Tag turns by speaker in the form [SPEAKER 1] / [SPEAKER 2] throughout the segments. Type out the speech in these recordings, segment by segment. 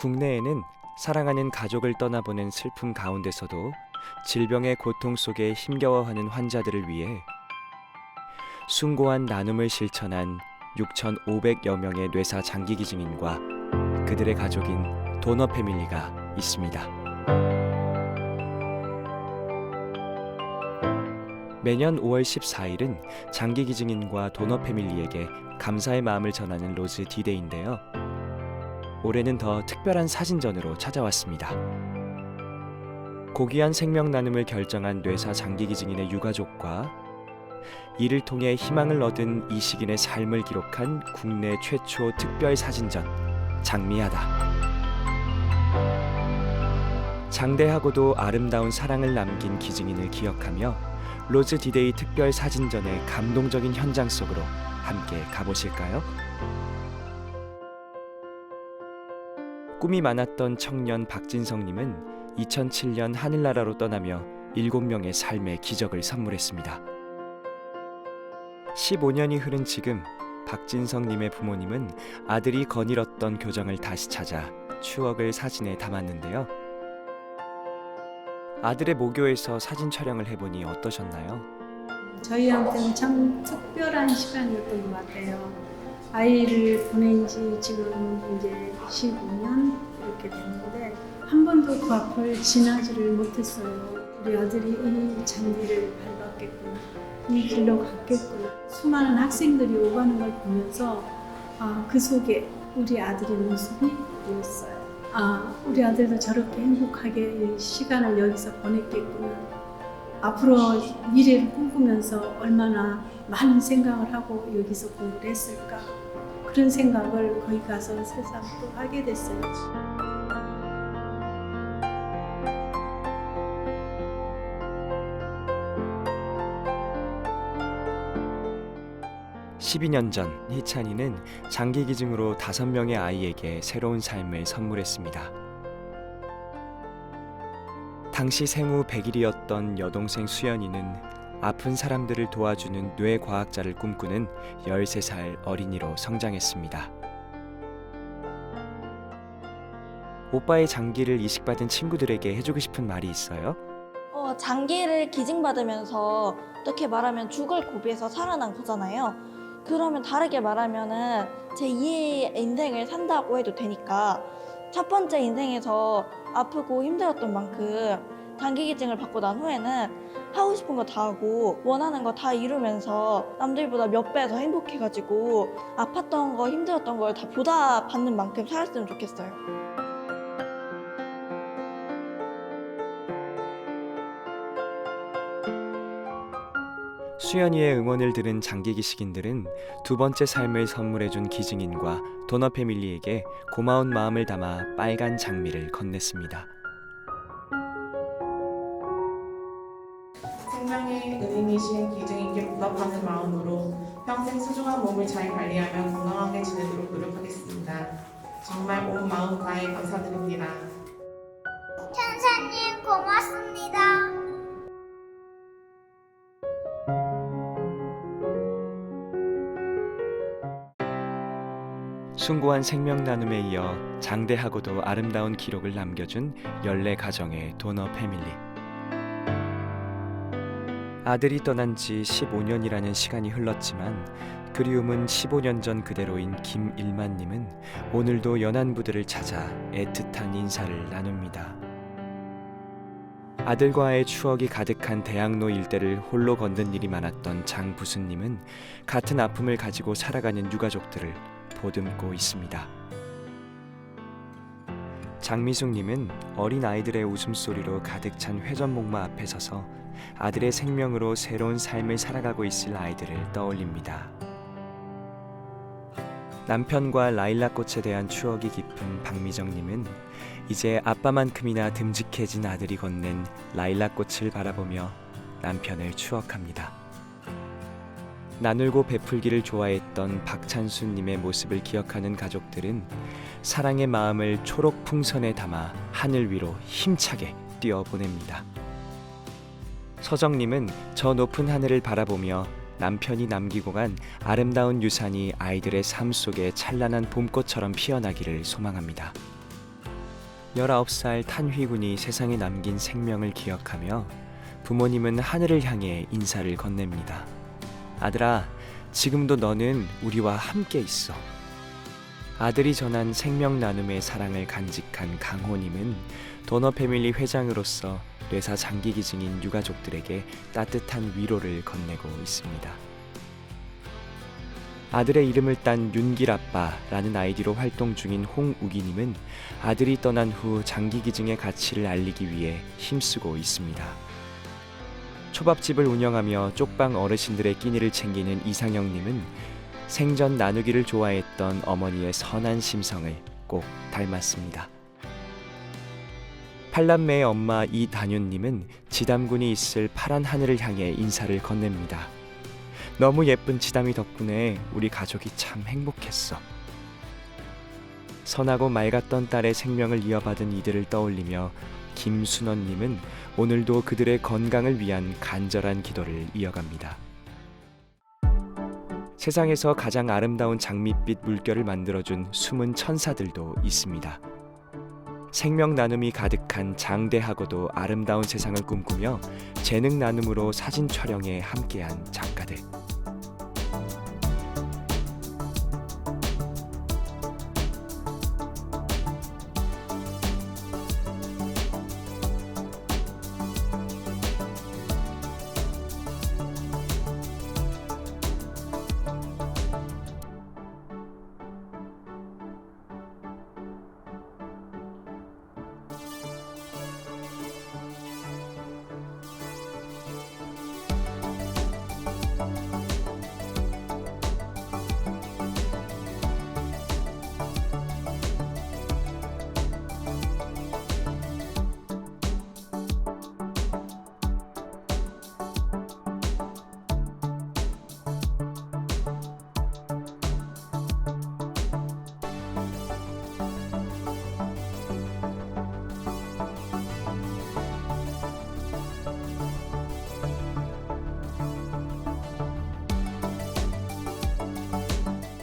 [SPEAKER 1] 국내에는 사랑하는 가족을 떠나보낸 슬픔 가운데서도 질병의 고통 속에 힘겨워하는 환자들을 위해 숭고한 나눔을 실천한 6,500여 명의 뇌사 장기 기 증인과 그들의 가족인 도너 패밀리가 있습니다. 매년 5월 14일은 장기 기 증인과 도너 패밀리에게 감사의 마음을 전하는 로즈 디데이인데요. 올해는 더 특별한 사진전으로 찾아왔습니다. 고귀한 생명 나눔을 결정한 뇌사 장기기 증인의 유가족과 이를 통해 희망을 얻은 이식인의 삶을 기록한 국내 최초 특별 사진전 장미하다. 장대하고도 아름다운 사랑을 남긴 기증인을 기억하며 로즈 디데이 특별 사진전의 감동적인 현장 속으로 함께 가보실까요? 꿈이 많았던 청년 박진성님은 2007년 하늘나라로 떠나며 7명의 삶의 기적을 선물했습니다. 15년이 흐른 지금 박진성님의 부모님은 아들이 거닐었던 교정을 다시 찾아 추억을 사진에 담았는데요. 아들의 모교에서 사진 촬영을 해보니 어떠셨나요?
[SPEAKER 2] 저희한테는 참 특별한 시간이었던 것 같아요. 아이를 보낸 지 지금 이제 15년 이렇게 됐는데 한 번도 그 앞을 지나지를 못했어요. 우리 아들이 이 잔디를 밟았겠구나. 이 길로 갔겠구나. 수많은 학생들이 오가는 걸 보면서 아, 그 속에 우리 아들의 모습이 보였어요. 아, 우리 아들도 저렇게 행복하게 이 시간을 여기서 보냈겠구나. 앞으로 미래를 꿈꾸면서 얼마나 많은 생각을 하고 여기서 공부를 했을까 그런 생각을 거기 가서 새삼 또 하게 됐어요.
[SPEAKER 1] 12년 전 희찬이는 장기 기증으로 5명의 아이에게 새로운 삶을 선물했습니다. 당시 생후 100일이었던 여동생 수연이는 아픈 사람들을 도와주는 뇌과학자를 꿈꾸는 13살 어린이로 성장했습니다. 오빠의 장기를 이식받은 친구들에게 해주고 싶은 말이 있어요?
[SPEAKER 3] 어, 장기를 기증받으면서 어떻게 말하면 죽을 고비에서 살아난 거잖아요. 그러면 다르게 말하면은 제 2의 인생을 산다고 해도 되니까 첫 번째 인생에서 아프고 힘들었던 만큼 장기 기증을 받고 난 후에는 하고 싶은 거 다 하고 원하는 거 다 이루면서 남들보다 몇 배 더 행복해가지고 아팠던 거 힘들었던 걸 다 보답받는 만큼 살았으면 좋겠어요.
[SPEAKER 1] 수연이의 응원을 들은 장기기 식인들은 두 번째 삶을 선물해준 기증인과 도너 패밀리에게 고마운 마음을 담아 빨간 장미를 건넸습니다.
[SPEAKER 4] 은인이신 기증인께 보답하는 마음으로 평생 소중한 몸을 잘 관리하며 건강하게 지내도록 노력하겠습니다. 정말 온 마음 다해 감사드립니다.
[SPEAKER 5] 천사님 고맙습니다.
[SPEAKER 1] 숭고한 생명 나눔에 이어 장대하고도 아름다운 기록을 남겨준 연례 가정의 도너 패밀리. 아들이 떠난 지 15년이라는 시간이 흘렀지만 그리움은 15년 전 그대로인 김일만님은 오늘도 연안부들을 찾아 애틋한 인사를 나눕니다. 아들과의 추억이 가득한 대학로 일대를 홀로 걷는 일이 많았던 장부수님은 같은 아픔을 가지고 살아가는 유가족들을 보듬고 있습니다. 장미숙님은 어린 아이들의 웃음소리로 가득 찬 회전목마 앞에 서서 아들의 생명으로 새로운 삶을 살아가고 있을 아이들을 떠올립니다. 남편과 라일락 꽃에 대한 추억이 깊은 박미정님은 이제 아빠만큼이나 듬직해진 아들이 건넨 라일락 꽃을 바라보며 남편을 추억합니다. 나눌고 베풀기를 좋아했던 박찬수님의 모습을 기억하는 가족들은 사랑의 마음을 초록 풍선에 담아 하늘 위로 힘차게 뛰어보냅니다. 서정님은 저 높은 하늘을 바라보며 남편이 남기고 간 아름다운 유산이 아이들의 삶 속에 찬란한 봄꽃처럼 피어나기를 소망합니다. 19살 탄휘군이 세상에 남긴 생명을 기억하며 부모님은 하늘을 향해 인사를 건넵니다. 아들아, 지금도 너는 우리와 함께 있어. 아들이 전한 생명 나눔의 사랑을 간직한 강호님은 도너 패밀리 회장으로서 뇌사 장기 기증인 유가족들에게 따뜻한 위로를 건네고 있습니다. 아들의 이름을 딴 윤길 아빠라는 아이디로 활동 중인 홍우기님은 아들이 떠난 후 장기 기증의 가치를 알리기 위해 힘쓰고 있습니다. 초밥집을 운영하며 쪽방 어르신들의 끼니를 챙기는 이상영님은 생전 나누기를 좋아했던 어머니의 선한 심성을 꼭 닮았습니다. 팔남매의 엄마 이단윤님은 지담군이 있을 파란 하늘을 향해 인사를 건넵니다. 너무 예쁜 지담이 덕분에 우리 가족이 참 행복했어. 선하고 맑았던 딸의 생명을 이어받은 이들을 떠올리며 김순원님은 오늘도 그들의 건강을 위한 간절한 기도를 이어갑니다. 세상에서 가장 아름다운 장밋빛 물결을 만들어준 숨은 천사들도 있습니다. 생명 나눔이 가득한 장대하고도 아름다운 세상을 꿈꾸며 재능 나눔으로 사진 촬영에 함께한 작가들.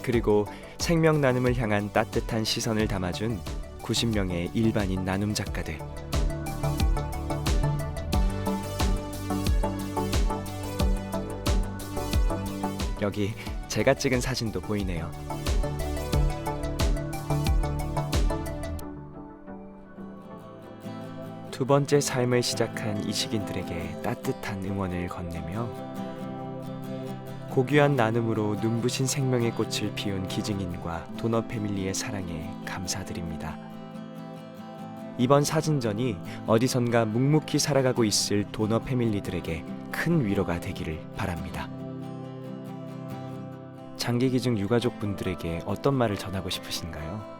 [SPEAKER 1] 그리고 생명 나눔을 향한 따뜻한 시선을 담아준 90명의 일반인 나눔 작가들. 여기 제가 찍은 사진도 보이네요. 두 번째 삶을 시작한 이식인들에게 따뜻한 응원을 건네며 고귀한 나눔으로 눈부신 생명의 꽃을 피운 기증인과 도너 패밀리의 사랑에 감사드립니다. 이번 사진전이 어디선가 묵묵히 살아가고 있을 도너 패밀리들에게 큰 위로가 되기를 바랍니다. 장기 기증 유가족 분들에게 어떤 말을 전하고 싶으신가요?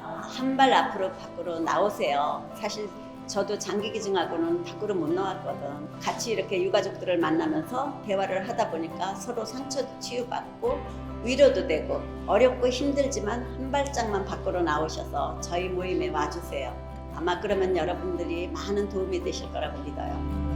[SPEAKER 6] 한 발 앞으로 밖으로 나오세요. 사실 저도 장기 기증하고는 밖으로 못 나왔거든. 같이 이렇게 유가족들을 만나면서 대화를 하다 보니까 서로 상처 치유받고 위로도 되고 어렵고 힘들지만 한 발짝만 밖으로 나오셔서 저희 모임에 와주세요. 아마 그러면 여러분들이 많은 도움이 되실 거라고 믿어요.